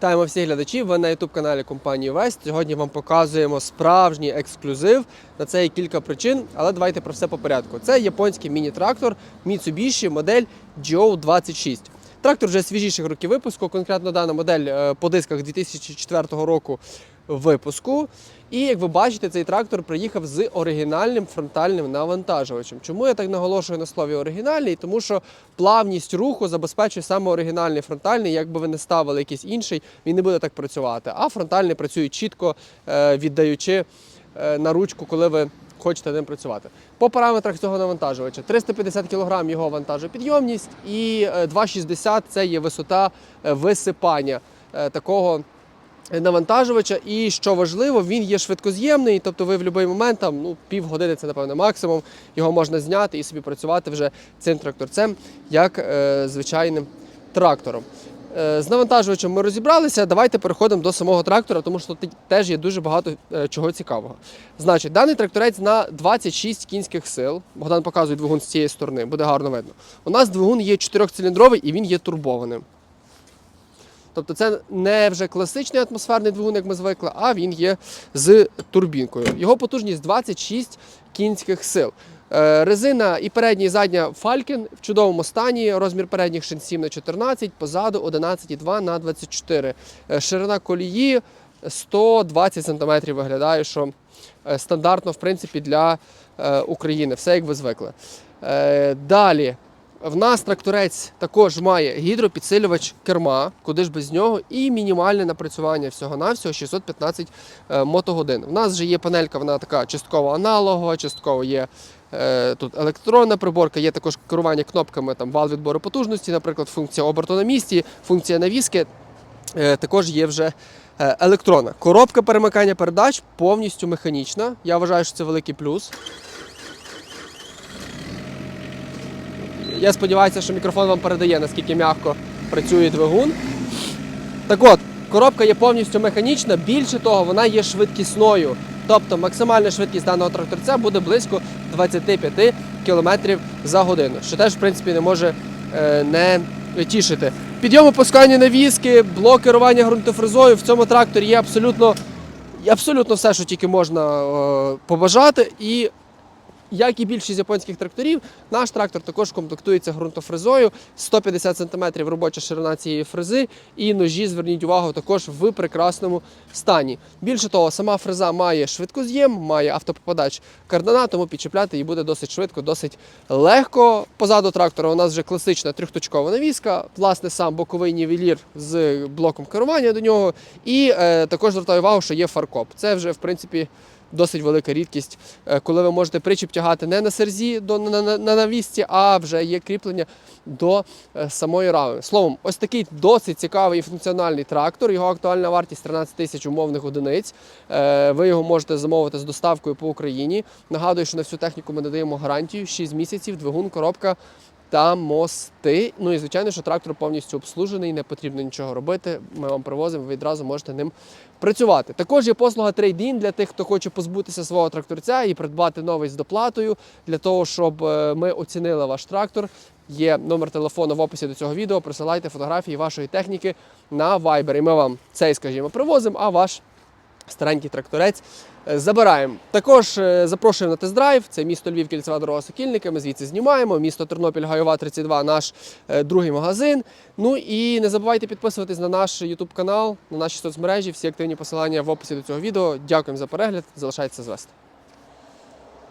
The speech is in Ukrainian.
Вітаємо всіх глядачів. Ви на youtube каналі компанії Вест. Сьогодні вам показуємо справжній ексклюзив. На це є кілька причин, але давайте про все по порядку. Це японський міні-трактор Mitsubishi модель GO26. Трактор вже свіжіших років випуску. Конкретно дана модель е, по дисках 2004 року випуску. І як ви бачите, цей трактор приїхав з оригінальним фронтальним навантажувачем. Чому я так наголошую на слові оригінальний? Тому що плавність руху забезпечує саме оригінальний фронтальний. Якби ви не ставили якийсь інший, він не буде так працювати. А фронтальний працює чітко, е, віддаючи е, на ручку, коли ви хочете ним працювати. По параметрах цього навантажувача 350 кг його вантажопідйомність і е, 2,60 це є висота е, висипання е, такого навантажувача. І що важливо, він є швидкоз'ємний, тобто ви в будь-який момент, там, ну, півгодини це, напевно, максимум, його можна зняти і собі працювати вже цим тракторцем, як е, звичайним трактором. Е, З навантажувачем ми розібралися. Давайте переходимо до самого трактора, тому що тут теж є дуже багато е, чого цікавого. Значить, даний тракторець на 26 кінських сил. Богдан показує двигун з цієї сторони, буде гарно видно. У нас двигун є чотирьохциліндровий і він є турбованим. Тобто це не вже класичний атмосферний двигун, як ми звикли, а він є з турбінкою. Його потужність 26 кінських сил. Е, Резина і передня, і задня Falcon в чудовому стані. Розмір передніх шин 7 на 14, позаду 11,2 на 24. Е, Ширина колії 120 см виглядає, що е, стандартно в принципі для України. Все як ви звикли. Далі. В нас тракторець також має гідропідсилювач керма, куди ж без нього, і мінімальне напрацювання всього-навсього 615 е, мотогодин. В нас вже є панелька, вона така частково аналогова, частково є е, тут електронна приборка, є також керування кнопками, там вал відбору потужності, наприклад, функція оберту на місці, функція навіски. Е, також є вже е, електронна. Коробка перемикання передач повністю механічна. Я вважаю, що це великий плюс. Я сподіваюся, що мікрофон вам передає, наскільки м'яко працює двигун. Так от, коробка є повністю механічна, більше того, вона є швидкісною. Тобто максимальна швидкість даного тракторця буде близько 25 км за годину, що теж, в принципі, не може е, не тішити. Підйом опускання навіски, блок керування ґрунтофрезою в цьому тракторі є абсолютно, абсолютно все, що тільки можна е, побажати. І як і більшість японських тракторів, наш трактор також комплектується ґрунтофрезою 150 см робоча ширина цієї фрези, і ножі, зверніть увагу, також в прекрасному стані. Більше того, сама фреза має швидкоз'єм, має автопопадач кардана, тому підчіпляти її буде досить швидко, досить легко. Позаду трактора у нас вже класична трьохточкова навіска, власне, сам боковий нівелір з блоком керування до нього. І е, також звертаю увагу, що є фаркоп. Це вже в принципі досить велика рідкість, е, коли ви можете причіп тягати не на серзі до на, на, на навісці, а вже є кріплення до е, самої рами. Словом, ось такий досить цікавий і функціональний трактор. Його актуальна вартість 13 тисяч умовних одиниць. Е, Ви його можете замовити з доставкою по Україні. Нагадую, що на всю техніку ми надаємо гарантію 6 місяців, двигун, коробка. Та мости. Ну і звичайно, що трактор повністю обслужений, не потрібно нічого робити. Ми вам привозимо, ви відразу можете ним працювати. Також є послуга трейдін для тих, хто хоче позбутися свого тракторця і придбати новий з доплатою для того, щоб е, ми оцінили ваш трактор. Є номер телефону в описі до цього відео. Присилайте фотографії вашої техніки на Viber. І ми вам цей, скажімо, привозимо, а ваш старенький тракторець е, забираємо. Також е, запрошуємо на тест-драйв. Це місто Львів, кільцева дорога Сокільники. Ми звідси знімаємо. Місто Тернопіль, Гайова, 32, наш е, другий магазин. Ну і не забувайте підписуватись на наш YouTube канал, на наші соцмережі. Всі активні посилання в описі до цього відео. Дякуємо за перегляд. Залишайтеся з Вести.